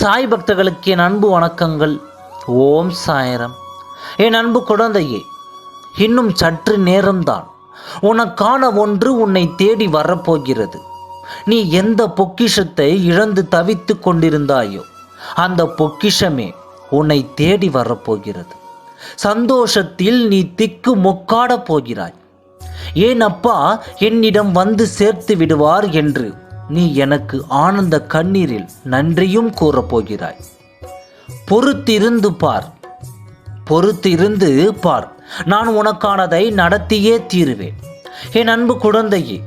சாய் பக்தர்களுக்கு என் அன்பு வணக்கங்கள். ஓம் சாயரம். என் அன்பு குழந்தையே இன்னும் சற்று நேரம்தான். உனக்கான ஒன்று உன்னை தேடி வரப்போகிறது. நீ எந்த பொக்கிஷத்தை இழந்து தவித்து கொண்டிருந்தாயோ அந்த பொக்கிஷமே உன்னை தேடி வரப்போகிறது. சந்தோஷத்தில் நீ திக்கு மொக்காட போகிறாய். ஏன் அப்பா என்னிடம் வந்து சேர்த்து விடுவார் என்று நீ எனக்கு ஆனந்த கண்ணீரில் நன்றியும் கூறப் போகிறாய் பொறுத்திருந்து பார். பொறுத்திருந்து பார். நான் உனக்கானதை நடத்தியே தீருவேன். என் அன்பு குழந்தையே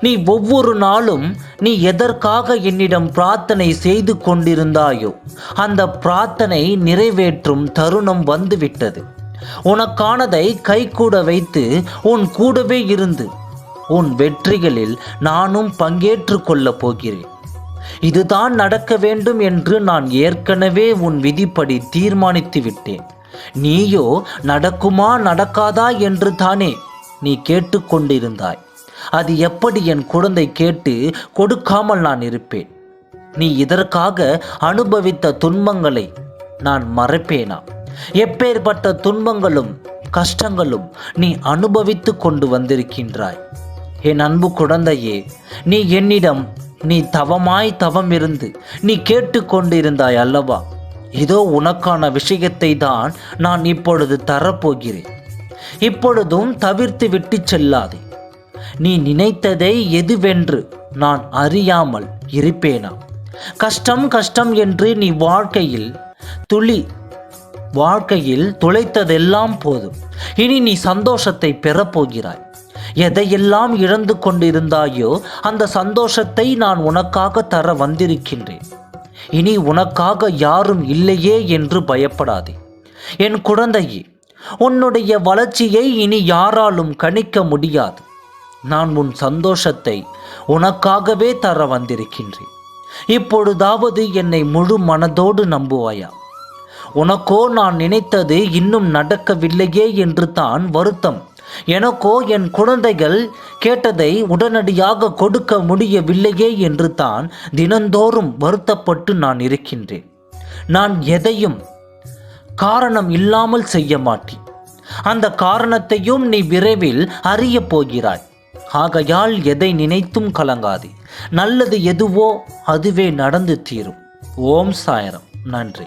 நீ ஒவ்வொரு நாளும் நீ எதற்காக என்னிடம் பிரார்த்தனை செய்து கொண்டிருந்தாயோ அந்த பிரார்த்தனை நிறைவேற்றும் தருணம் வந்துவிட்டது. உனக்கானதை கைகூட வைத்து உன் கூடவே இருந்து உன் வெற்றிகளில் நானும் பங்கேற்று கொள்ளப் போகிறேன். இதுதான் நடக்க வேண்டும் என்று நான் ஏற்கனவே உன் விதிப்படி தீர்மானித்து விட்டேன். நீயோ நடக்குமா நடக்காதா என்று தானே நீ கேட்டுக்கொண்டிருந்தாய் அது எப்படி என் குழந்தை கேட்டு கொடுக்காமல் நான் இருப்பேன்? நீ இதற்காக அனுபவித்த துன்பங்களை நான் மறைப்பேனா? எப்பேற்பட்ட துன்பங்களும் கஷ்டங்களும் நீ அனுபவித்து கொண்டு வந்திருக்கின்றாய். என் அன்பு குழந்தையே நீ என்னிடம் நீ தவமாய் தவம் இருந்து நீ கேட்டுக்கொண்டிருந்தாய் அல்லவா? இதோ உனக்கான விஷயத்தை தான் நான் இப்பொழுது தரப்போகிறேன். இப்பொழுதும் தவிர்த்து விட்டு செல்லாதே. நீ நினைத்ததை எதுவென்று நான் அறியாமல் இருப்பேனா? கஷ்டம் கஷ்டம் என்று நீ வாழ்க்கையில் துளி வாழ்க்கையில் துளைத்ததெல்லாம் போதும். இனி நீ சந்தோஷத்தை பெறப்போகிறாய். எதையெல்லாம் இழந்து கொண்டிருந்தாயோ அந்த சந்தோஷத்தை நான் உனக்காக தர வந்திருக்கின்றேன். இனி உனக்காக யாரும் இல்லையே என்று பயப்படாதே. என் குழந்தையே உன்னுடைய வளர்ச்சியை இனி யாராலும் கணிக்க முடியாது. நான் உன் சந்தோஷத்தை உனக்காகவே தர வந்திருக்கின்றேன். இப்பொழுதாவது என்னை முழு மனதோடு நம்புவாயா? உனக்கோ நான் நினைத்தது இன்னும் நடக்கவில்லையே என்று தான் வருத்தம். எனக்கோ என் குழந்தைகள் கேட்டதை உடனடியாக கொடுக்க முடியவில்லையே என்று தான் தினந்தோறும் வருத்தப்பட்டு நான் இருக்கின்றேன். நான் எதையும் காரணம் இல்லாமல் செய்ய மாட்டேன். அந்த காரணத்தையும் நீ விரைவில் அறியப் போகிறாய். ஆகையால் எதை நினைத்தும் கலங்காதே. நல்லது எதுவோ அதுவே நடந்து தீரும். ஓம் சாயரம். நன்றி.